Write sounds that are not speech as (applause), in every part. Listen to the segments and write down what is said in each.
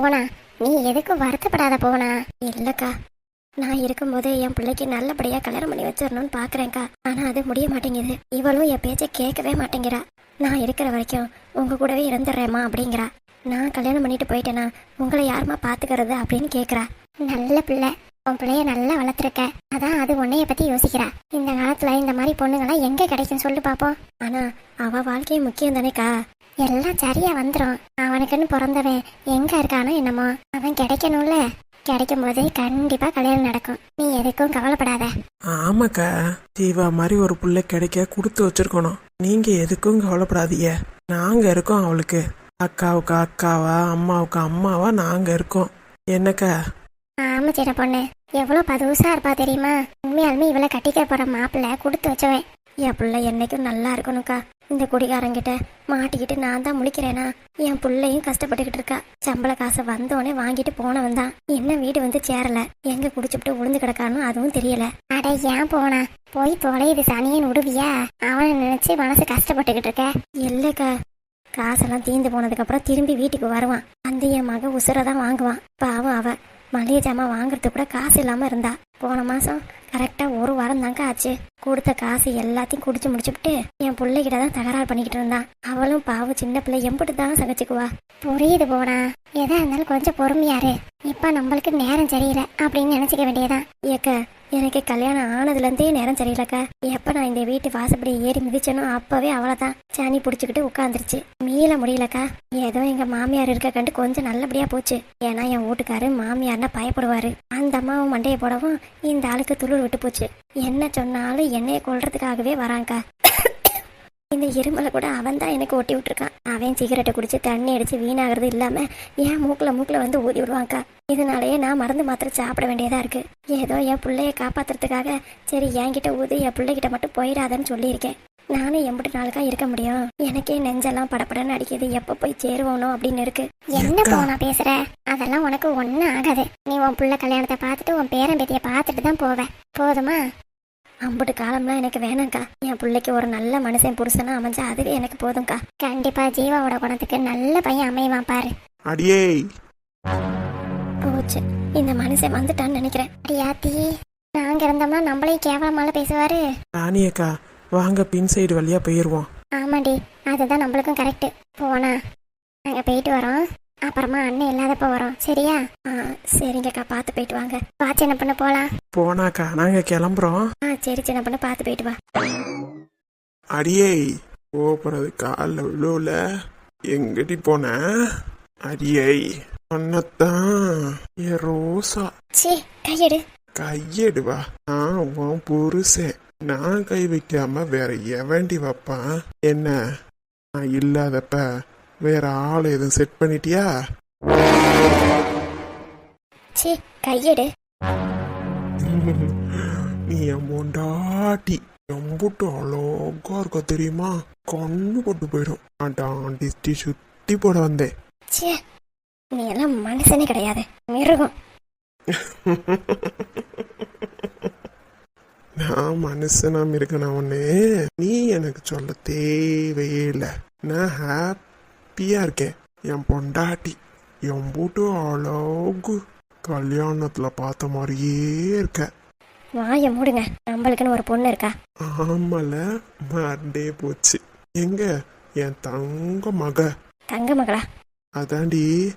போனா? நீ எதுக்கும் வருத்தப்படாத போனா? இல்லக்கா. நான் இருக்கும்போது என் பிள்ளைக்கு நல்லபடியா கல்யாணம் பண்ணி வச்சிடணும்னு பாக்குறேன்க்கா. ஆனா அது முடிய மாட்டேங்குது. இவளும் என் பேச்சை கேட்கவே மாட்டேங்கிறா. நான் இருக்கிற வரைக்கும் உங்க கூடவே இருந்துடுறேம்மா அப்படிங்கிறா. நான் கல்யாணம் பண்ணிட்டு போயிட்டேனா உங்களை யாரும்மா பாத்துக்கிறது அப்படின்னு கேக்குறா. நல்ல பிள்ளை. உன் பிள்ளைய நல்லா வளர்த்துருக்க. அதான் அது உன்னைய பத்தி யோசிக்கிறா. இந்த காலத்துல இந்த மாதிரி பொண்ணுங்களாம் எங்க கிடைக்கும் சொல்லு பாப்போம். ஆனா அவ வாழ்க்கையே முக்கியம் தானேக்கா. எல்லாம் சரியா வந்துரும். அவனுக்குன்னு பிறந்தவன் எங்க இருக்கானோ என்னமோ. அவன் கிடைக்கணும்ல. கிடைக்கும் போது கண்டிப்பா கல்யாணம் நடக்கும். நீ எதுக்கும் கவலைப்படாத. ஆமாக்கா ஜீவா மாதிரி ஒரு புள்ள கிடைக்க கொடுத்து வச்சிருக்கணும். நீங்க எதுக்கும் கவலைப்படாதீங்க. நாங்க இருக்கோம் அவளுக்கு. அக்காவுக்கு அக்காவா அம்மாவுக்கு அம்மாவா நாங்க இருக்கோம். என்னக்கா? ஆமா சின்ன பொண்ணு. எவ்வளவு பதுசா இருப்பா தெரியுமா? உண்மையாலுமே இவளை கட்டிக்க போற மாப்பிள்ளை கொடுத்து வச்சவன். என் பிள்ளை என்னைக்கும் நல்லா இருக்கணும்க்கா. இந்த குடிகாரங்கிட்ட மாட்டிக்கிட்டு நான் தான் முழிக்கிறேனா? என் பிள்ளையும் கஷ்டப்பட்டுக்கிட்டு இருக்கா. சம்பள காசை வந்தோடனே வாங்கிட்டு போனவன் தான். என்ன வீடு வந்து சேரல. எங்க குடிச்சுப்புட்டு உளுந்து கிடக்கானோ அதுவும் தெரியல. அட ஏன் போனா? போய் தொலையுது சனியன் உடுவியா அவனை நினைச்சு மனசு கஷ்டப்பட்டுக்கிட்டு இருக்க. இல்லக்கா. காசெல்லாம் தீந்து போனதுக்கப்புறம் திரும்பி வீட்டுக்கு வருவான். அந்த என் மகன் உசுரை தான் வாங்குவான். பாவம் அவ. மளிகை ஜாமான் வாங்குறதுக்கு கூட காசு இல்லாம இருந்தா. போன மாசம் கரெக்டா ஒரு வாரம் தாங்க ஆச்சு. கொடுத்த காசு எல்லாத்தையும் குடிச்சு முடிச்சுட்டு என் பிள்ளைகிட்ட தான் தகராறு பண்ணிக்கிட்டு இருந்தான். அவளும் பாவம் சின்ன பிள்ளை எம்பிட்டு தான் சகச்சுக்குவா. புரியுது போனா எதா இருந்தாலும் கொஞ்சம் பொறுமையாரு இப்ப நம்மளுக்கு நேரம் சரியில்லை அப்படின்னு நினைச்சுக்க வேண்டியதான் ஏக்க எனக்கு கல்யாணம் ஆனதுலேருந்தே நேரம் சரியில்லக்கா. எப்ப நான் இந்த வீட்டு வாசப்படி ஏறி மிதிச்சனோ அப்பவே அவளைதான் சாணி புடிச்சுக்கிட்டு உட்காந்துருச்சு மீள முடியலக்கா. ஏதோ எங்க மாமியார் இருக்க கண்டு கொஞ்சம் நல்லபடியா போச்சு. ஏன்னா என் வீட்டுக்காரு மாமியார்னா பயப்படுவாரு. அந்த அம்மாவும் மண்டையை போடவும் இந்த ஆளுக்கு துளிர் விட்டு போச்சு. என்ன சொன்னாலும் என்னைய கொல்றதுக்காகவே வராங்கக்கா இந்த இருமலை கூட அவன் தான் எனக்கு ஒட்டி விட்டுருக்கான். அவன் சிகரெட்டை குடிச்சு தண்ணி அடிச்சு வீணாகிறது இல்லாம ஏன் மூக்குல மூக்குல வந்து ஊதி விடுவாங்க்கா இதனாலயே நான் மருந்து மாத்திரை சாப்பிட வேண்டியதா இருக்கு. ஏதோ என் பிள்ளைய காப்பாத்துறதுக்காக சரி என்கிட்ட ஊதி என் பிள்ளைகிட்ட மட்டும் போயிடாதன்னு சொல்லியிருக்கேன். நானும் எம்பிட்டு நாளுக்கா இருக்க முடியும். எனக்கே நெஞ்செல்லாம் படபடன்னு அடிக்குது. எப்ப போய் சேருவோனோ அப்படின்னு இருக்கு. என்ன போனா பேசுற? அதெல்லாம் உனக்கு ஒன்னும் ஆகாது. நீ உன் புள்ள கல்யாணத்தை பார்த்துட்டு உன் பேரன் பேத்திய பார்த்துட்டு தான் போவ. போதுமா? அம்புட்டு காலம்லாம் எனக்கு வேணாம்க்கா. என் பிள்ளைக்கு ஒரு நல்ல மனுஷன் புருஷனா அமைஞ்சா அதுவே எனக்கு போதும்க்கா. கண்டிப்பா ஜீவாவோட குணத்துக்கு நல்ல பையன் அமைவான் பாரு. அடியே. போச்சு. இந்த மனுஷன் வந்துட்டான்னு நினைக்கிறேன். அடியாத்தி நாங்க இருந்தோம்னா நம்மளையும் கேவலமால பேசுவாரு. ராணியக்கா வாங்க பின் சைடு வழியா போயிருவோம். ஆமாடி அதுதான் நம்மளுக்கும் கரெக்ட் போனா நாங்க போயிட்டு வரோம். அப்புறமா அண்ணன் இல்லாதப்ப வரோம். சரியா? ஆ சரிங்கக்கா பார்த்து போயிட்டு வாங்க. வா சின்ன பண்ண போலாம். போனாக்கா நாங்க கிளம்புறோம். ஆ சரி சின்ன பண்ண பார்த்து போயிட்டு வா. அடியே போறது காலில் விழுவுல. எங்கடி போன? அடியே அண்ணத்தான் ஏ ரோசா. சீ கையெடு. கையெடுவா? நான் உன் புருஷன். நான் கை வைக்காம வேற எவண்டி வைப்பான் என்ன? நான் இல்லாதப்ப வேற ஆள் எதுவும் செட் பண்ணிட்டியா? சீ கையெடு. (laughs) நீ என் பொண்டாட்டி எம்புட்டு அழகா இருக்க தெரியுமா? கண்ணு போட்டு போயிடும். டிஸ்டி சுத்தி போட வந்தேன். சே நீ எல்லாம் மனுஷனே கிடையாது. மிருகம். (laughs) நான் மனுஷனா இருக்கணும் ஒண்ணு நீ எனக்கு சொல்ல தேவையே இல்லை நான் ஹாப்பியா இருக்கேன். என் பொண்டாட்டி என் பூட்டு அழகு கல்யாணத்துல பார்த்த மாதிரியே இருக்க. வாயை மூடுங்க. நம்மளுக்குன்னு ஒரு பொண்ணு இருக்கா? ஆமல மறந்தே போச்சு. எங்க? என் தங்க மக. தங்க மகளா? அதாண்டி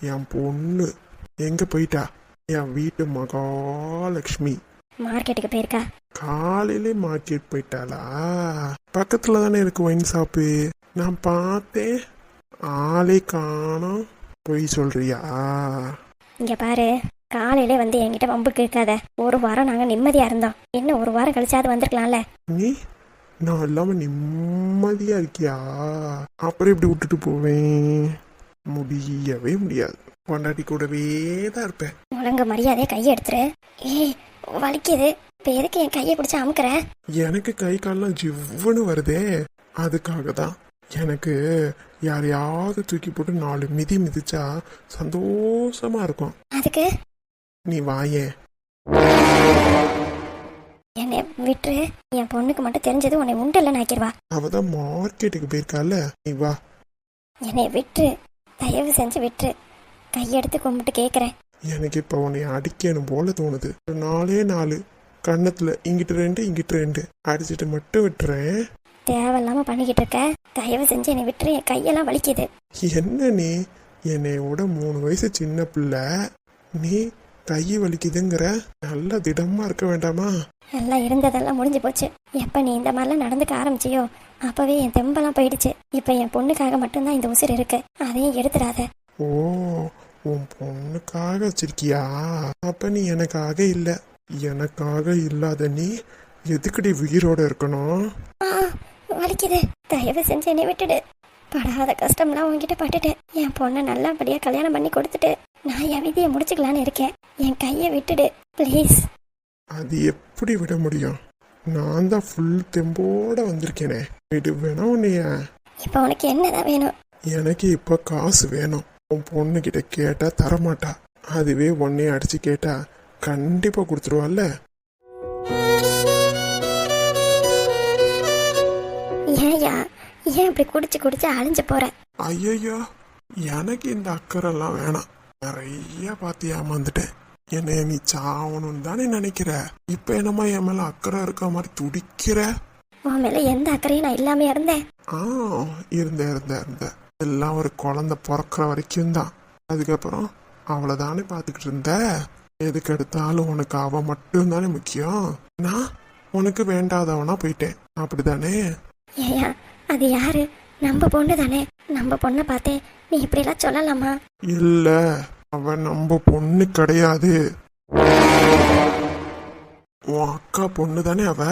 என் பொண்ணு. எங்க போயிட்டா? என் வீட்டு மகாலட்சுமி. மார்க்கெட்டுக்கு போயிருக்கா? காலையிலே மார்க்கெட் போயிட்டாளா? பக்கத்துல தானே இருக்கு ஒயின் ஷாப்பு நான் பார்த்தேன். ஆளே காணோம் பொய் சொல்றியா? இங்க பாரு காலையில வந்து என்கிட்ட வம்புக்கு இருக்காத ஒரு வாரம் நாங்க நிம்மதியா இருந்தோம். இன்னும் ஒரு வாரம் கழிச்சாவது வந்திருக்கலாம்ல. நீ? நான் இல்லாம நிம்மதியா இருக்கியா? அப்புறம் எப்படி விட்டுட்டு போவேன்? முடியவே முடியாது. பொண்டாட்டி கூடவே தான் இருப்பேன். ஒழுங்கு மரியாதையை கையை எடுத்துரு. ஏய் வலிக்குது. இப்ப எதுக்கு என் கையை பிடிச்சி அமுக்குற எனக்கு கை கால்லாம் ஜிவ்வுன்னு வருதே. அதுக்காக தான். எனக்கு யாரையாவது தூக்கி போட்டு நாலு மிதி மிதிச்சா சந்தோஷமா இருக்கும். அதுக்கு? நீ வாயேன் என்னை விட்டுரு. என் பொண்ணுக்கு மட்டும் தெரிஞ்சது உன்னை உண்டல்ல நாக்கிடுவா அவ தான் மார்க்கெட்டுக்கு போயிருக்கால நீ வா. என்னை விட்டுரு. தயவு செஞ்சு விட்டுரு. கையெடுத்து கும்பிட்டு கேட்குறேன் எனக்கு இப்போ உன்னை அடிக்கணும் போல தோணுது. ஒரு நாலே நாலு. கன்னத்துல இங்கிட்டு ரெண்டு இங்கிட்டு ரெண்டு. அடிச்சிட்டு மட்டும் விட்டுறேன். தேவையில்லாம பண்ணிக்கிட்டு இருக்க. தயவு செஞ்சு என்னை விட்டுரு. என் கையெல்லாம் வலிக்குது. என்ன நீ? என்னை விட மூணு வயசு சின்ன பிள்ளை. நீ கை வலிக்குதுங்கிற? நல்ல திடமா இருக்க வேண்டாமா? எல்லாம் இருந்ததெல்லாம் முடிஞ்சு போச்சு. எப்போ நீ இந்த மாதிரிலாம் நடந்துக்க ஆரம்பிச்சியோ அப்பவே என் தெம்பெல்லாம் போயிடுச்சு. இப்போ என் பொண்ணுக்காக மட்டும்தான் இந்த உசிர் இருக்கு. அதையும் எடுத்துடாத. ஓ உன் பொண்ணுக்காக வச்சிருக்கியா? அப்ப நீ எனக்காக இல்ல. எனக்காக இல்லாத நீ எதுக்குடி உயிரோட இருக்கணும்? ஆ வலிக்குது தயவு செஞ்சு என்னை விட்டுடு. படாத கஷ்டம்லாம் உன்கிட்ட பட்டுட்டேன். என் பொண்ணை நல்லபடியா கல்யாணம் பண்ணி கொடுத்துட்டு நான் என் விதியை முடிச்சுக்கலான்னு இருக்கேன். என் கையை விட்டுடு ப்ளீஸ் அது எப்படி விட முடியும்? நான் தான் ஃபுல் தெம்போட வந்திருக்கேனே. விடுவேனா உன்னைய. இப்போ உனக்கு என்னதான் வேணும்? எனக்கு இப்ப காசு வேணும். உன் பொண்ணு கிட்ட கேட்டா தரமாட்டா. அதுவே உன்னைய அடிச்சு கேட்டா கண்டிப்பா கொடுத்துருவாள்ல? ஏன்யா ஏன் இப்படி குடிச்சு குடிச்சு அழிஞ்சு போற? ஐயையோ எனக்கு இந்த அக்கறைலாம் வேணாம். நிறைய பார்த்து ஏமாந்துட்டேன். என்னைய நீ சாவணும்னு தானே நினைக்கிற? இப்ப என்னம்மா என் மேல அக்கறை இருக்க மாதிரி துடிக்கிற? உன் மேல எந்த அக்கறையும் நான் இல்லாம இருந்தேன்? ஆ இருந்தேன் இருந்தேன் இருந்தேன். எல்லாம் ஒரு குழந்தை பிறக்கிற வரைக்கும் தான். அதுக்கப்புறம் அவளை தானே பார்த்துக்கிட்டு இருந்த? எதுக்கு எடுத்தாலும் உனக்கு அவ மட்டும் தானே முக்கியம். நான் உனக்கு வேண்டாதவனா போயிட்டேன். அப்படிதானே ஏயா அது யாரு? நம்ம பொண்ணு தானே. நம்ம பொண்ணை பார்த்தே நீ இப்படிலாம் சொல்லலாமா? இல்ல அவ நம்ம பொண்ணு கிடையாது. உன் அக்கா பொண்ணு தானே அவ?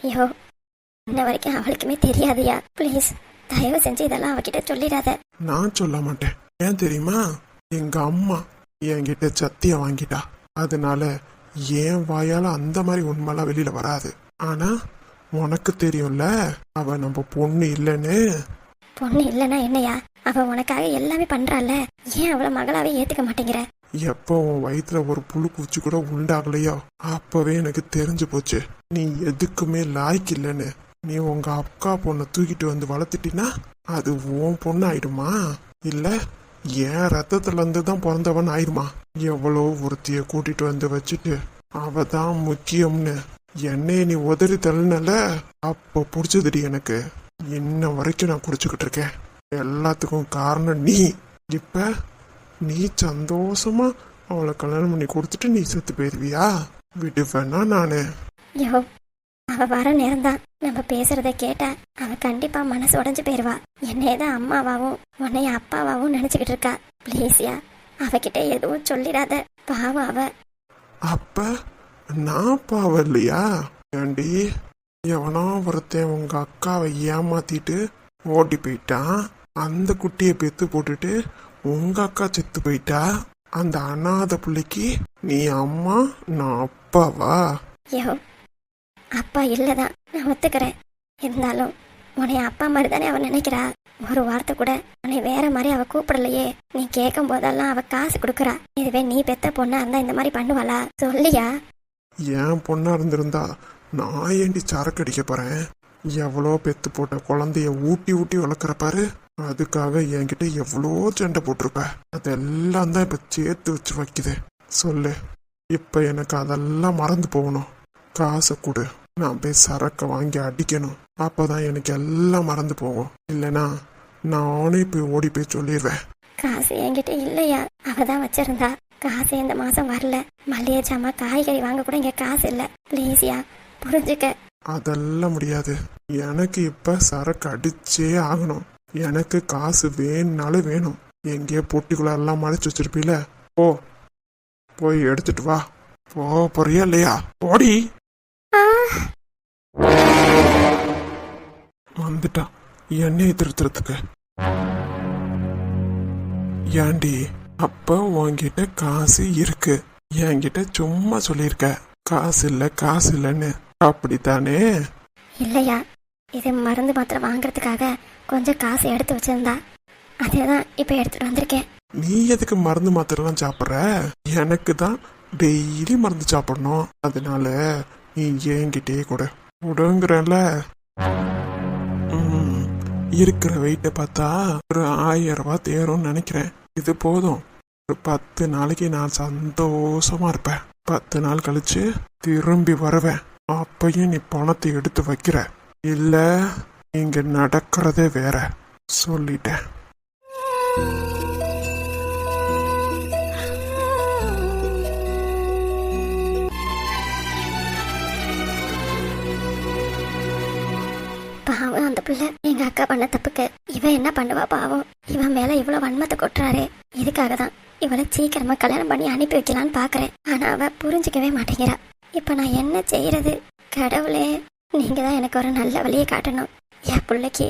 ஐயோ இன்ன வரைக்கும் அவளுக்குமே தெரியாதுயா? ப்ளீஸ் தயவு செஞ்சு இதெல்லாம் அவகிட்ட சொல்லிடாத. நான் சொல்ல மாட்டேன். ஏன் தெரியுமா? எங்க அம்மா என்கிட்ட சத்திய வாங்கிட்டா. அதனால என் வாயால அந்த மாதிரி உண்மைலாம் வெளியில வராது. ஆனா உனக்கு தெரியும்ல? அவ நம்ம பொண்ணு இல்லைன்னு. பொண்ணு இல்லைன்னா என்னையா? அவ உனக்காக எல்லாமே பண்றால ஏன் அவளை மகளாவே ஏத்துக்க மாட்டேங்கிற? எப்போ உன் வயிற்றுல ஒரு புழு பூச்சி கூட உண்டாகலையோ? அப்பவே எனக்கு தெரிஞ்சு போச்சு. நீ எதுக்குமே லாய்க்கு இல்லைன்னு. நீ உங்க அக்கா பொண்ணை தூக்கிட்டு வந்து வளர்த்துட்டினா அது உன் பொண்ணு ஆயிடுமா இல்ல என் ரத்தத்துல இருந்து தான் பிறந்தவன் ஆயிடுமா? எவ்வளோ ஒருத்திய கூட்டிட்டு வந்து வச்சுட்டு அவ தான் முக்கியம்னு. என்னைய நீ உதறி தள்ளினல அப்போ பிடிச்சதுடி எனக்கு. இன்ன வரைக்கும் நான் குடிச்சுக்கிட்டு இருக்கேன். எல்லாத்துக்கும் காரணம் நீ. இப்ப நீ சந்தோஷமா அவளை கல்யாணம் பண்ணி கொடுத்துட்டு நீ செத்து போயிருவியா? விடுவேனா நானு. ஐயோ அவ வர நேரம்தான். நம்ம பேசுறத கேட்டா அவ கண்டிப்பா மனசு உடைஞ்சு போயிருவா. என்னையதான் அம்மாவாவும் உன்னைய அப்பாவாவும் நினைச்சுக்கிட்டு இருக்கா. ப்ளீஸ்யா அவகிட்ட எதுவும் சொல்லிடாத. பாவம் அவ. அப்ப நான் பாவம் இல்லையா? ஏண்டி எவனோ ஒருத்தன் உங்க அக்காவை ஏமாத்திட்டு ஓடி போயிட்டான் அந்த குட்டியை பெத்து போட்டுட்டு உங்க அக்கா செத்து போயிட்டா? அந்த அனாதை பிள்ளைக்கு நீ அம்மா நான் அப்பாவா? ஐயோ அப்பா இல்லை தான் நான் ஒத்துக்கிறேன். இருந்தாலும் உன்னை அப்பா மாதிரி தானே அவன் நினைக்கிறா. ஒரு வார்த்தை கூட உன்னை வேற மாதிரி அவ கூப்பிடலையே. நீ கேட்கும் போதெல்லாம் அவ காசு கொடுக்குறா. இதுவே நீ பெத்த பொண்ணா இருந்தா இந்த மாதிரி பண்ணுவாளா? சொல்லியா? என் பொண்ணா இருந்திருந்தா நான் ஏண்டி சரக்கு அடிக்க போறேன்? எவ்வளோ பெத்து போட்ட குழந்தைய ஊட்டி ஊட்டி வளர்க்குற பாரு. அதுக்காக என்கிட்ட எவ்வளோ சண்டை போட்டிருப்ப. அதெல்லாம் தான் இப்போ சேர்த்து வச்சு வைக்குது. சொல்லு. இப்போ எனக்கு அதெல்லாம் மறந்து போகணும். காசை கொடு. நான் போய் சரக்கை வாங்கி அடிக்கணும். அப்பதான் எனக்கு எல்லாம் மறந்து போகும். இல்லைனா நானே போய் ஓடி போய் சொல்லிடுவேன். காசு என்கிட்ட இல்லையா? அவ தான் வச்சிருந்தா. காசு இந்த மாசம் வரல. மல்லிகை ஜாமா காய்கறி வாங்க கூட இங்க காசு இல்ல. ப்ளீஸ்யா புரிஞ்சுக்க. அதெல்லாம் முடியாது. எனக்கு இப்ப சரக்கு அடிச்சே ஆகணும். எனக்கு காசு வேணும்னாலும் வேணும். எங்கேயோ பொட்டிக்குள்ள எல்லாம் மறைச்சு வச்சிருப்பீல. போ போய் எடுத்துட்டு வா. போ போறியா இல்லையா? போடி. வந்துட்டான் என்னையை திருத்துறதுக்கு. ஏண்டி அப்ப உன்கிட்ட காசு இருக்கு. என்கிட்ட சும்மா சொல்லியிருக்க. காசு இல்ல காசு இல்லைன்னு. அப்படித்தானே? இல்லையா? இது மருந்து மாத்திரை வாங்குறதுக்காக கொஞ்சம் காசு எடுத்து வச்சிருந்தா. அதேதான் இப்ப எடுத்துட்டு வந்திருக்கேன். நீ எதுக்கு மருந்து மாத்திரைலாம் சாப்பிட்ற? எனக்கு தான் டெய்லி மருந்து சாப்பிடணும். அதனால நீ என்கிட்டயே கொடு கொடுங்கிறல்ல ம், இருக்கிற வெயிட்டை பார்த்தா ஒரு ஆயிரம் ரூபாய் தேரும்னு நினைக்கிறேன். இது போதும். ஒரு பத்து நாளைக்கு நான் சந்தோஷமா இருப்பேன். பத்து நாள் கழிச்சு திரும்பி வருவேன். அப்பயும் நீ பணத்தை எடுத்து வைக்கிற. இல்ல இங்க நடக்கிறதே வேற. சொல்லிட்டேன். அந்த பிள்ளை எங்க அக்கா பண்ண தப்புக்கு இவன் என்ன பண்ணுவா பாவம்? இவன் மேல இவ்வளவு வன்மத்தை கொட்டுறாரு. இதுக்காக தான் இவளை சீக்கிரமா கல்யாணம் பண்ணி அனுப்பி வைக்கலான்னு பாக்குறேன். ஆனா அவ புரிஞ்சுக்கவே மாட்டேங்கிறா. இப்ப நான் என்ன செய்யறது? கடவுளே நீங்க தான் எனக்கு ஒரு நல்ல வழியை காட்டணும். என் பிள்ளைக்கு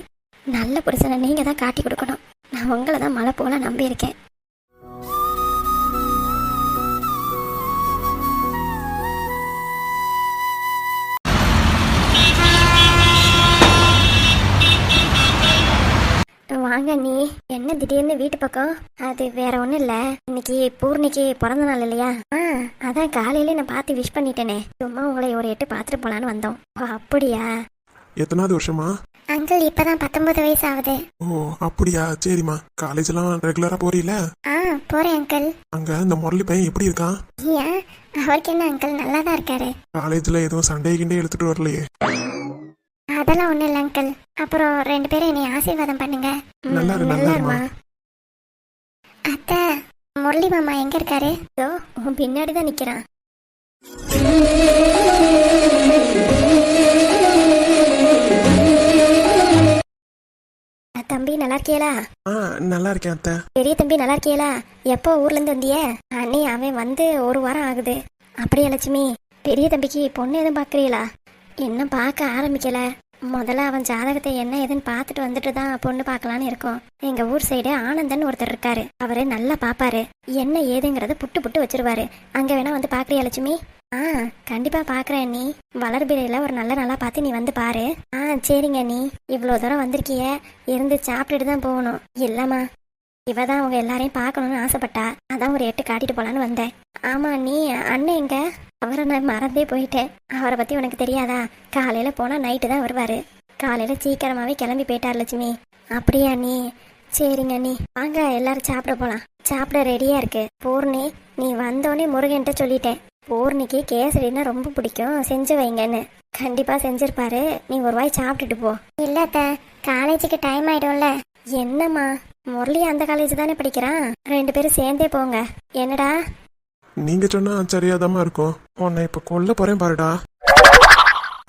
நல்ல புருஷனை நீங்க தான் காட்டி கொடுக்கணும். நான் உங்களை தான் மழை போல நம்பியிருக்கேன். வாங்க நீ என்ன திடீர்னு வீட்டு பக்கம்? அது வேற ஒண்ணும் இல்ல. இன்னைக்கு பூர்ணிக்கு பிறந்த நாள் இல்லையா? ஆ அதான் காலையில நான் பார்த்து விஷ் பண்ணிட்டேனே. சும்மா உங்களை ஒரு எட்டு பார்த்துட்டு போலான்னு வந்தோம். ஓ அப்படியா? எத்தனாவது வருஷமா? அங்கிள் இப்பதான் பத்தொன்பது வயசு ஆகுது ஓ அப்படியா? சரிம்மா. காலேஜ்லாம் ரெகுலரா போறீல ஆ போறேன் அங்கிள். அங்க இந்த முரளி பையன் எப்படி இருக்கான்? ஏன்? அவருக்கு என்ன அங்கிள் நல்லா தான் இருக்காரு காலேஜ்ல எதுவும் சண்டே கிண்டே எடுத்துட்டு வரலையே. அதெல்லாம் ஒண்ணும் இல்லை அங்கிள் அப்புறம் ரெண்டு பேரும் என்னை ஆசீர்வாதம் பண்ணுங்க. ம், நல்லா இரு, நல்லா இருமா. அத்தை முரளி மாமா எங்க இருக்காரு? இதோ உன் பின்னாடி தான் நிக்கிறான். தம்பி நல்லா இருக்கியலா ஆ நல்லா இருக்கேன் அத்தை. பெரிய தம்பி நல்லா இருக்கியலா எப்போ ஊர்ல இருந்து வந்திய? அண்ணி அவன் வந்து ஒரு வாரம் ஆகுது. அப்படியா லட்சுமி? பெரிய தம்பிக்கு பொண்ணு எதுவும் பாக்குறீங்களா? இன்னும் பார்க்க ஆரம்பிக்கல? முதல்ல அவன் ஜாதகத்தை என்ன ஏதுன்னு பார்த்துட்டு வந்துட்டு தான் பொண்ணு பார்க்கலான்னு இருக்கோம். எங்க ஊர் சைடு ஆனந்தன் ஒருத்தர் இருக்காரு. அவரு நல்லா பாப்பாரு என்ன ஏதுங்கிறத புட்டு புட்டு வச்சிருவாரு. அங்க வேணா வந்து பாக்குறியா லட்சுமி? ஆ கண்டிப்பா பாக்குறேன் நீ. வளர்பிறையில ஒரு நல்ல நாளா பார்த்து நீ வந்து பாரு. ஆ சரிங்க நீ. இவ்வளோ தூரம் வந்திருக்கிய. இருந்து சாப்பிட்டுட்டு தான் போகணும். இல்லம்மா. இவ தான் அவங்க எல்லாரையும் பார்க்கணும்னு ஆசைப்பட்டா. அதான் ஒரு எட்டு காட்டிட்டு போலான்னு வந்தேன். ஆமா நீ அண்ணன் எங்க? அவரை நான் மறந்தே போயிட்டேன். அவரை பத்தி உனக்கு தெரியாதா? காலையில போனா நைட்டு தான் வருவாரு. காலையில சீக்கிரமாவே கிளம்பி போயிட்டார் லட்சுமி. அப்படியா நீ? சரிங்க நீ. வாங்க எல்லாரும் சாப்பிட போலாம். சாப்பிட ரெடியா இருக்கு. பூர்ணி நீ வந்தோடனே முருகன்ட்ட சொல்லிட்டேன். பூர்ணிக்கு கேசரின்னா ரொம்ப பிடிக்கும். செஞ்சு வைங்கன்னு. கண்டிப்பா செஞ்சிருப்பாரு. நீ ஒரு வாய் சாப்பிட்டுட்டு போ. இல்லத்த காலேஜுக்கு டைம் ஆயிடும்ல. என்னம்மா? முரளி அந்த காலேஜ் தானே படிக்கிறான்? ரெண்டு பேரும் சேர்ந்தே போங்க. என்னடா? நீங்க சொன்னா சரியாதாம்மா இருக்கும். உன்னை இப்ப கொல்ல போறேன் பாருடா.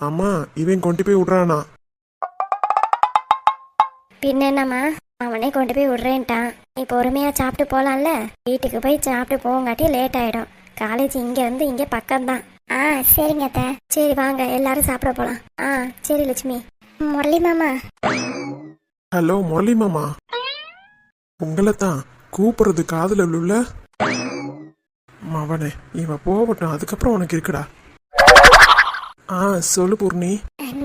அம்மா இவன் கொண்டு போய் விடுறானா? பின்ன என்னம்மா? அவனே கொண்டு போய் விடுறேன்ட்டான். நீ பொறுமையா சாப்பிட்டு போலாம்ல? வீட்டுக்கு போய் சாப்பிட்டு போங்காட்டி லேட் ஆயிடும். காலேஜ் இங்க இருந்து இங்க பக்கம்தான். ஆ சரிங்க அத்தை. சரி வாங்க. எல்லாரும் சாப்பிட போலாம். ஆ சரி லட்சுமி. முரளி மாமா. ஹலோ முரளி மாமா. உங்களை தான் கூப்பிடுறது காதுல உள்ள மவனே இவன் போகட்டும். அதுக்கப்புறம் உனக்கு இருக்குடா. ஆ சொல்லு பூர்ணி.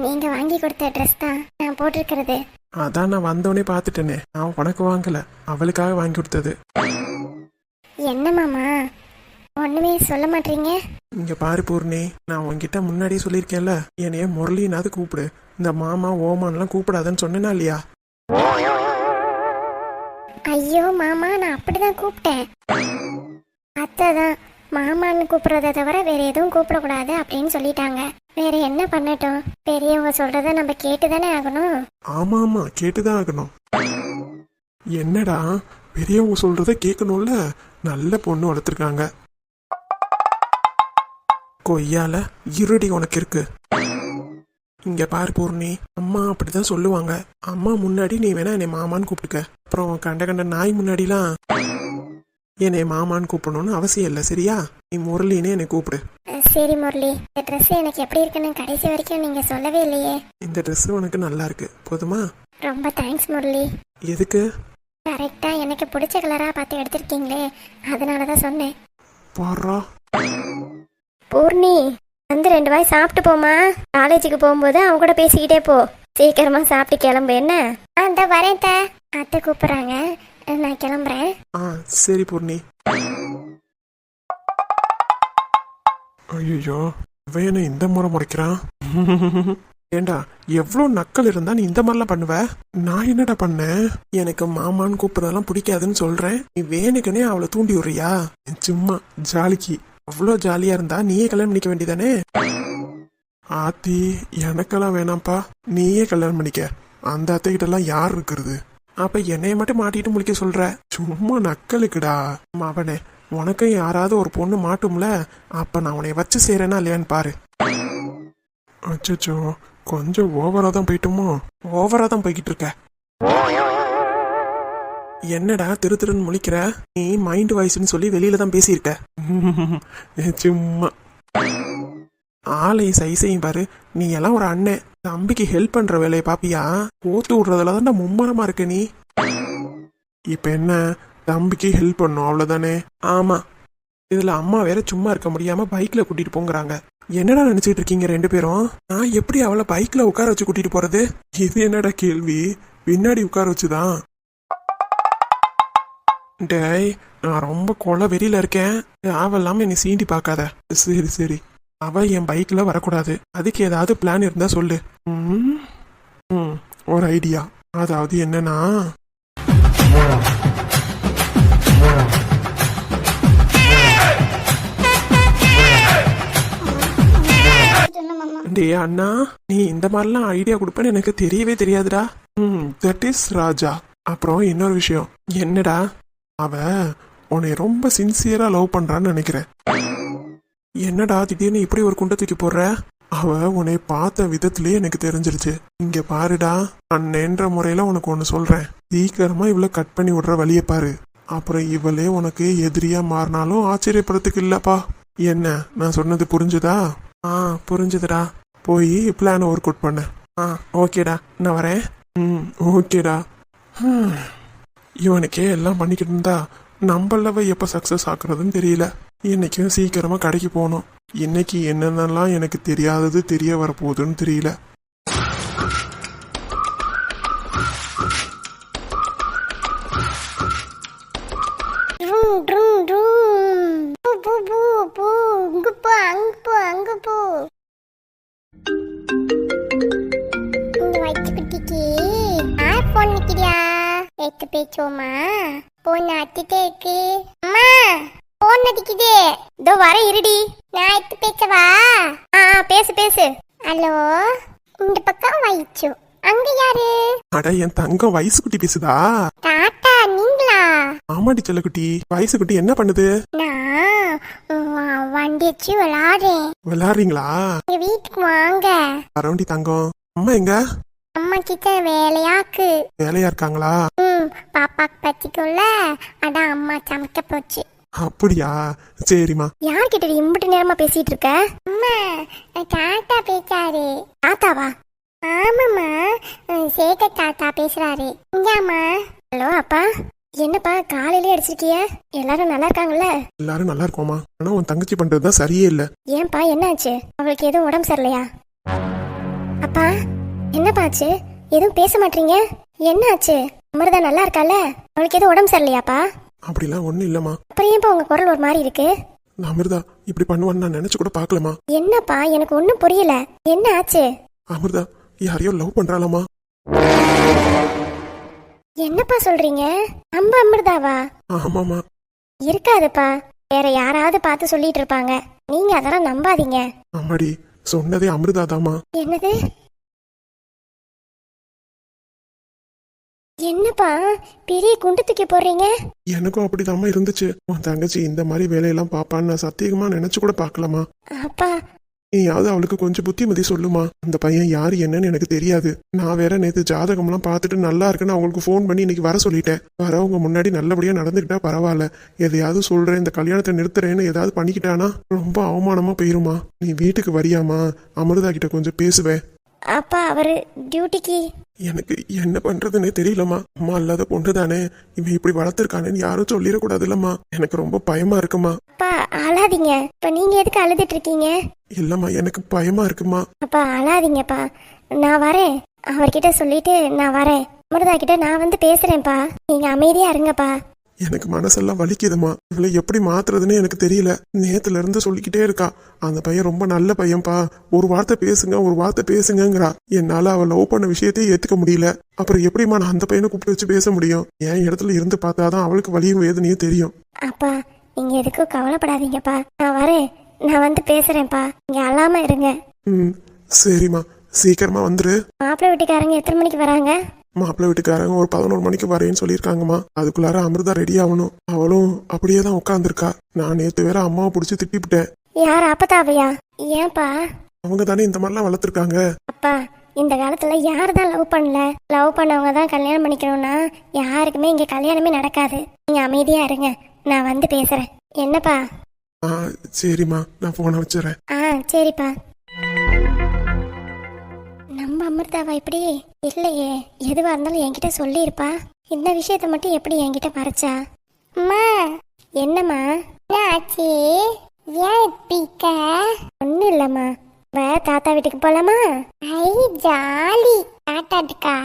நீங்க வாங்கி கொடுத்த ட்ரெஸ் தான் நான் போட்டிருக்கிறது. அதான் நான் வந்தோடனே பார்த்துட்டேனே. நான் உனக்கு வாங்கல. அவளுக்காக வாங்கி கொடுத்தது. என்ன மாமா? ஒண்ணுமே சொல்ல மாட்டீங்க? இங்க பாரு பூர்ணி. நான் உன்கிட்ட முன்னாடியே சொல்லியிருக்கேன்ல. என்னைய முரளினாவது கூப்பிடு. இந்த மாமா ஓமான்லாம் கூப்பிடாதன்னு சொன்னேனா இல்லையா? ஐயோ மாமா நான் அப்படிதான் கூப்பிட்டேன். அத்தை தான் மாமான்னு கூப்பிடுறத தவிர வேற எதுவும் கூப்பிடக்கூடாது அப்படின்னு சொல்லிட்டாங்க. வேற என்ன பண்ணட்டும்? பெரியவங்க சொல்றத நம்ம கேட்டு தானே ஆகணும்? ஆமா ஆமா. கேட்டுதான் ஆகணும். என்னடா? பெரியவங்க சொல்றத கேட்கணும்ல? நல்ல பொண்ணு வளர்த்துருக்காங்க. கொய்யால இருடி உனக்கு இருக்கு. இங்க பாரு பூர்ணி. அம்மா அப்படிதான் சொல்லுவாங்க. அம்மா முன்னாடி நீ வேணா என்னை மாமான்னு கூப்பிட்டுக்க. அப்புறம் கண்ட கண்ட நாய் முன்னாடிலாம் என்னை மாமான்னு கூப்பிடணும்னு அவசியம் இல்லை சரியா? நீ முரளின்னு என்னை கூப்பிடு. சரி முரளி. இந்த ட்ரெஸ் எனக்கு எப்படி இருக்குன்னு கடைசி வரைக்கும் நீங்க சொல்லவே இல்லையே. இந்த Dress உனக்கு நல்லா இருக்கு. போதுமா? ரொம்ப தேங்க்ஸ் முரளி. எதுக்கு? கரெக்டா எனக்கு பிடிச்ச கலரா பார்த்து எடுத்திருக்கீங்களே. அதனால தான் சொன்னேன். பாரா. பூர்ணி வந்து ரெண்டு வாய் சாப்பிட்டு போமா காலேஜுக்கு போகும்போது அவங்க கூட பேசிக்கிட்டே போ. சீக்கிரமா சாப்பிட்டு கிளம்பு என்ன? அந்த வரேன் அத்தை கூப்பிடுறாங்க. நான் கிளம்புறேன். ஆ சரி பூர்ணி. ஐயோ இவன் என்ன இந்த முறை முறைக்கிறான்? ஏண்டா எவ்வளோ நக்கல் இருந்தா நீ இந்த மாதிரிலாம் பண்ணுவ? நான் என்னடா பண்ணேன்? எனக்கு மாமான்னு கூப்பிடுறதெல்லாம் பிடிக்காதுன்னு சொல்றேன். நீ வேணுக்குனே அவளை தூண்டி விடுறியா? சும்மா ஜாலிக்கு. அவ்வளோ ஜாலியா இருந்தா நீயே கல்யாணம் பண்ணிக்க வேண்டியதானே? ஆத்தி எனக்கெல்லாம் வேணாம்ப்பா. நீயே கல்யாணம் பண்ணிக்க. அந்த அத்தைகிட்டலாம் யார் இருக்கிறது? அப்ப என்னைய மட்டும் மாட்டிட்டு முழிக்க சொல்ற? சும்மா நக்கலுக்குடா. அவனே உனக்கும் யாராவது ஒரு பொண்ணு மாட்டும்ல? அப்ப நான் உன்னை வச்சு செய்றேனா இல்லையான்னு பாரு. அச்சோ கொஞ்சம் ஓவரா தான் போயிட்டோமோ? ஓவரா தான் போய்கிட்டு இருக்க என்னடா திரு திருன்னு முழிக்கிற? நீ மைண்ட் வாய்ஸ்னு சொல்லி வெளியில தான் பேசியிருக்க. (laughs) சும்மா. ஆளையும் சைஸையும் பாரு. நீ எல்லாம் ஒரு அண்ணன் தம்பிக்கு ஹெல்ப் பண்ற வேலையை பாப்பியா? ஓத்து விடுறதுல தான் மும்மரமா இருக்க நீ. இப்ப என்ன? தம்பிக்கு ஹெல்ப் பண்ணும் அவ்வளவுதானே? ஆமா. இதுல அம்மா வேற சும்மா இருக்க முடியாம பைக்ல கூட்டிட்டு போங்கிறாங்க. என்னடா நினைச்சிட்டு இருக்கீங்க ரெண்டு பேரும்? நான் எப்படி அவளை பைக்ல உட்கார வச்சு கூட்டிட்டு போறது? இது என்னடா கேள்வி? பின்னாடி உட்கார வச்சுதான். டேய் நான் ரொம்ப கொலை வெறியில இருக்கேன். தேவையில்லாம என்னை சீண்டி பார்க்காத. சரி சரி. அவ என் பைக்ல வரக்கூடாது. அதுக்கு ஏதாவது பிளான் இருந்தா சொல்லு. ம், ம், ஒரு ஐடியா அதாவது என்னன்னா டேய் அண்ணா நீ இந்த மாதிரிலாம் ஐடியா கொடுப்பேன்னு எனக்கு தெரியவே தெரியாதுடா. ம் தட் இஸ் ராஜா. அப்புறம் இன்னொரு விஷயம். என்னடா அவ உன்னை ரொம்ப சின்சியரா லவ் பண்றான்னு நினைக்கிறேன். என்னடா திடீர்னு இப்படி ஒரு குண்டை தூக்கி போடுற? அவ உன்னை பார்த்த விதத்திலேயே எனக்கு தெரிஞ்சிருச்சு. இங்க பாருடா அண்ணன்ற முறையில உனக்கு ஒன்று சொல்றேன். சீக்கிரமா இவளை கட் பண்ணி விடுற வழியை பாரு. அப்புறம் இவளே உனக்கு எதிரியா மாறினாலும் ஆச்சரியப்படுறதுக்கு இல்லப்பா. என்ன நான் சொன்னது புரிஞ்சுதா? ஆ புரிஞ்சுதுடா. போய் பிளான் ஒர்க் அவுட் பண்ண. ஆ ஓகேடா நான் வரேன். ம் ஓகேடா. இவனுக்கே எல்லாம் பண்ணிக்கிட்டு இருந்தா நம்மளவ எப்போ சக்ஸஸ் ஆக்குறதுன்னு தெரியல. இன்னைக்கும் சீக்கிரமாக கடைக்கு போகணும். இன்னைக்கு என்னென்னலாம் எனக்கு தெரியாதது தெரிய வரப்போகுதுன்னு தெரியல. என் தங்கம் வயசு குட்டி பேசுதா? டாட்டா நீங்களா? ஆமாடி செல்லக்குட்டி. வயசு குட்டி என்ன பண்ணுது? நான் வண்டி வச்சு விளாடுறேன். விளாடுறீங்களா? எங்க வீட்டுக்கு வாங்க. அரவண்டி தங்கம். அம்மா எங்க? அம்மா கிட்ட வேலையாக்கு. வேலையா இருக்காங்களா? ம் பாப்பாக்கு பத்திக்குள்ள அதான் அம்மா சமைக்க போச்சு. அப்படியா? சரிம்மா. யார்கிட்ட இம்புட்டு நேரமா பேசிட்டு இருக்க? அம்மா தாத்தா பேசாரு தாத்தாவா? ஆமாம்மா. சேட்ட தாத்தா பேசுறாரு. இந்தாம்மா. ஹலோ அப்பா. என்னப்பா காலையிலே அடிச்சிருக்கிய எல்லாரும் நல்லா இருக்காங்கல்ல? எல்லாரும் நல்லா இருக்கோமா ஆனா உன் தங்கச்சி பண்றதுதான் சரியே இல்ல. ஏன்பா என்னாச்சு? அவளுக்கு எதுவும் உடம்பு சரியில்லையா? அப்பா என்னப்பா ஆச்சு? எதுவும் பேச மாட்டீங்க? என்னாச்சு? அமிர்தா நல்லா இருக்கால அவளுக்கு எதுவும் உடம்பு சரியில்லையாப்பா? அப்படிலாம் ஒண்ணும் இல்லம்மா. அப்புறம் ஏன்பா உங்க குரல் ஒரு மாதிரி இருக்கு? அமிர்தா இப்படி பண்ணுவான்னு நான் நினைச்சு கூட பார்க்கலமா என்னப்பா எனக்கு ஒன்றும் புரியல. என்ன ஆச்சு? அமிர்தா யாரையோ லவ் பண்றாளாமா? என்னப்பா சொல்றீங்க? நம்ம அமிர்தாவா? ஆமாமா இருக்காதுப்பா. வேற யாராவது பார்த்து சொல்லிட்டு இருப்பாங்க. நீங்க அதெல்லாம் நம்பாதீங்க. அம்மாடி சொன்னதே அமிர்தாதாமா என்னது? என்னப்பா? பெரிய குண்டு தூக்கி போடுறீங்க? எனக்கும் அப்படிதாம்மா இருந்துச்சு. உன் தங்கச்சி இந்த மாதிரி வேலையெல்லாம் பாப்பான்னு நான் சத்தியமா நினைச்சு கூட பார்க்கலாமா அப்பா நீயாவது அவளுக்கு கொஞ்சம் புத்திமதி சொல்லுமா. அந்த பையன் யாரு என்னன்னு எனக்கு தெரியாது. நான் வேற நேத்து ஜாதகம்லாம் பார்த்துட்டு நல்லா இருக்குன்னு அவங்களுக்கு ஃபோன் பண்ணி இன்னைக்கு வர சொல்லிட்டேன். வரவங்க முன்னாடி நல்லபடியா நடந்துக்கிட்டா பரவாயில்ல. எதையாவது சொல்றேன் இந்த கல்யாணத்தை நிறுத்துறேன்னு ஏதாவது பண்ணிக்கிட்டானா ரொம்ப அவமானமா போயிருமா. நீ வீட்டுக்கு வரியாமா? அமிர்தா கிட்ட கொஞ்சம் பேசுவேன். அப்பா அவரு டியூட்டிக்கு. எனக்கு என்ன பண்றதுன்னே தெரியலம்மா. அம்மா இல்லாத பொண்ணு தானே இவன் இப்படி வளர்த்துருக்கானேன்னு யாரும் சொல்லிடக்கூடாதுல்லம்மா. எனக்கு ரொம்ப பயமா இருக்குமா. அப்பா அழாதீங்க. இப்ப நீங்க எதுக்கு அழுதுட்டு இருக்கீங்க? இல்லம்மா எனக்கு பயமா இருக்குமா? அப்பா அழாதீங்கப்பா நான் வரேன். அவர்கிட்ட சொல்லிட்டு நான் வரேன். அமிர்தா கிட்ட நான் வந்து பேசுறேன்ப்பா. நீங்க அமைதியா இருங்கப்பா. எனக்கு மனசெல்லாம் வலிக்குதுமா. இவளை எப்படி மாத்துறதுன்னு எனக்கு தெரியல. நேத்துல இருந்து சொல்லிக்கிட்டே இருக்கா. அந்த பையன் ரொம்ப நல்ல பையன்பா ஒரு வார்த்தை பேசுங்க ஒரு வார்த்தை பேசுங்கங்கிறா. என்னால அவ லவ் பண்ண விஷயத்தையும் ஏத்துக்க முடியல. அப்புறம் எப்படிம்மா நான் அந்த பையனை கூப்பிட்டு வச்சு பேச முடியும்? என் இடத்துல இருந்து பார்த்தாதான் அவளுக்கு வலியும் வேதனையும் தெரியும். அப்பா நீங்க எதுக்கும் கவலைப்படாதீங்கப்பா. நான் வரேன். நான் வந்து பேசுறேன்ப்பா. நீங்க அழாம இருங்க. ம் சரிம்மா. சீக்கிரமா வந்துரு. மாப்பிள்ளை வீட்டுக்காரங்க எத்தனை மணிக்கு வராங்க? மாப்பிள்ளை வீட்டுக்காரங்க ஒரு பதினோரு மணிக்கு வரேன்னு சொல்லியிருக்காங்கம்மா. அதுக்குள்ளார அமிர்தா ரெடி ஆகணும். அவளும் அப்படியே தான் உட்காந்துருக்கா நான் நேத்து வேற அம்மாவை பிடிச்சி திட்டிவிட்டேன். யார் அப்பதாவையா ஏன்பா? அவங்க தானே இந்த மாதிரிலாம் வளர்த்துருக்காங்க. அப்பா இந்த காலத்துல யார் தான் லவ் பண்ணல? லவ் பண்ணவங்க தான் கல்யாணம் பண்ணிக்கணும்னா யாருக்குமே இங்க கல்யாணமே நடக்காது. நீங்க அமைதியா இருங்க. நான் வந்து பேசுறேன். என்னப்பா? ஆ சரிம்மா நான் போனை வச்சுறேன். ஆ சரிப்பா. நம்ம அமிர்தாவா இப்படி? இல்லையே எதுவா இருந்தாலும் என்கிட்ட சொல்லியிருப்பா. இந்த விஷயத்த மட்டும் எப்படி என்கிட்ட மறைச்சா? அம்மா என்னம்மா? ஆச்சு? ஏன் இப்படிக்க ஒன்றும் இல்லைம்மா. வேற தாத்தா வீட்டுக்கு போலாமா? ஐ ஜாலி. தாத்தாட்டுக்கா?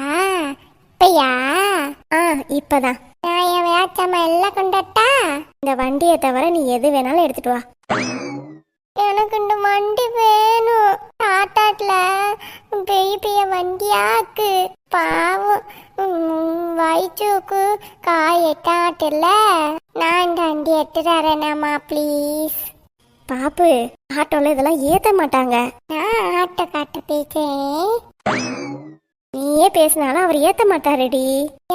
இப்பயா? ஆ இப்பதான். நான் என் வேச்சாம எல்லாம் கொண்டாட்டா இந்த வண்டியை தவிர நீ எது வேணாலும் எடுத்துட்டு வா. எனக்கு இந்த வண்டி வேணும். டாட்டாட்ல பெரிய பெரிய வண்டியாக்கு. பாவம் வயிற்றுக்கு காய் எட்டாட்டில்ல. நான் இந்த வண்டி எடுத்து தரேனாமா ப்ளீஸ் பாப்பு ஆட்டோல இதெல்லாம் ஏத்த மாட்டாங்க. நான் ஆட்டோ காட்ட பேசேன் நீயே பேசினாலும் அவர் ஏத்த மாட்டாருடி.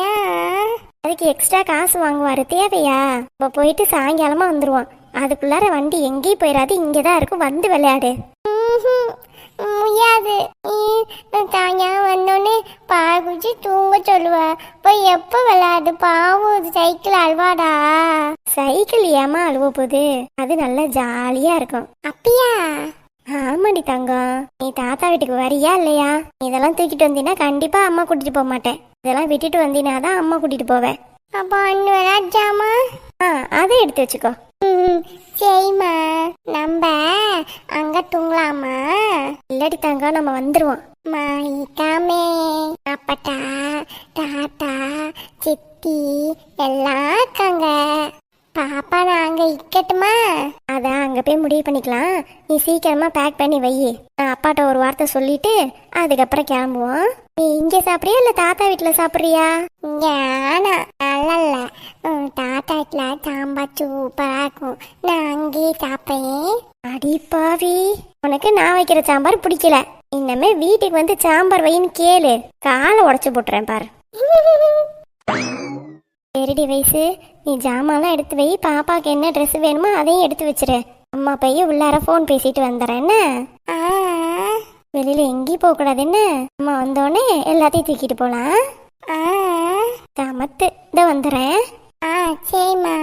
ஏன்? அதுக்கு எக்ஸ்ட்ரா காசு வாங்குவாரு. தேவையா? இப்போ போயிட்டு சாயங்காலமா வந்துருவோம் அதுக்குள்ளார வண்டி எங்கேயும் போயிடாது இங்கதான் இருக்கும் வந்து விளையாடு. முடியாது. சாயங்காலம் வந்தோடனே பால் குடிச்சு தூங்க சொல்லுவ. போய் எப்போ விளையாடு? பாவம் சைக்கிள் அல்வாடா. சைக்கிள் ஏமா அழுவ போகுது? அது நல்லா ஜாலியா இருக்கும். அப்படியா? ஆமாடி தங்கம். நீ தாத்தா வீட்டுக்கு வரியா இல்லையா? இதெல்லாம் தூக்கிட்டு வந்தீங்கன்னா கண்டிப்பா அம்மா கூட்டிட்டு போக மாட்டேன். இதெல்லாம் விட்டுட்டு வந்தீங்கன்னா தான் அம்மா கூட்டிட்டு போவேன். அப்போ அண்ணு விளையாட்டாமா ஆ அதை எடுத்து வச்சுக்கோ. சரிம்மா. நம்ம அங்க தூங்கலாமா? இல்லடி தங்கம் நம்ம வந்துருவோம். மாயிட்டாமே அப்பட்டா தாத்தா சித்தி எல்லாம் இருக்காங்க. பாப்பா நாங்க இக்கட்டுமா அதான் அங்க போய் முடிவு பண்ணிக்கலாம். நீ சீக்கிரமா பேக் பண்ணி வை. நான் அப்பாட்ட ஒரு வார்த்தை சொல்லிட்டு அதுக்கப்புறம் கிளம்புவோம். நீ இங்க சாப்பிடுறியா இல்ல தாத்தா வீட்டுல சாப்பிடுறியா? ஞானா நல்லா உம், தாத்தா வீட்டுல சாம்பார் சூப்பரா இருக்கும். நான் அங்கேயே சாப்பிடுறேன். அடிப்பாவி உனக்கு நான் வைக்கிற சாம்பார் பிடிக்கல. இன்னமே வீட்டுக்கு வந்து சாம்பார் வைன்னு கேளு. காலை உடைச்சு போட்டுறேன் பாரு. சரிடி வயசு. நீ ஜாமான்லாம் எடுத்து வை. பாப்பாக்கு என்ன ட்ரெஸ் வேணுமோ அதையும் எடுத்து வச்சிரு. அம்மா பையன் உள்ளார ஃபோன் பேசிட்டு வந்துடுறேன். என்ன? வெளியில எங்கேயும் போக கூடாது. என்ன? அம்மா வந்தோடனே எல்லாத்தையும் தூக்கிட்டு போலாம். சமத்து இதோ வந்துடுறேன். ஆ சரிம்மா.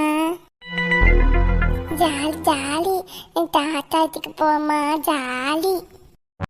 Jolly jolly. தாத்தாத்துக்கு போமா ஜாலி.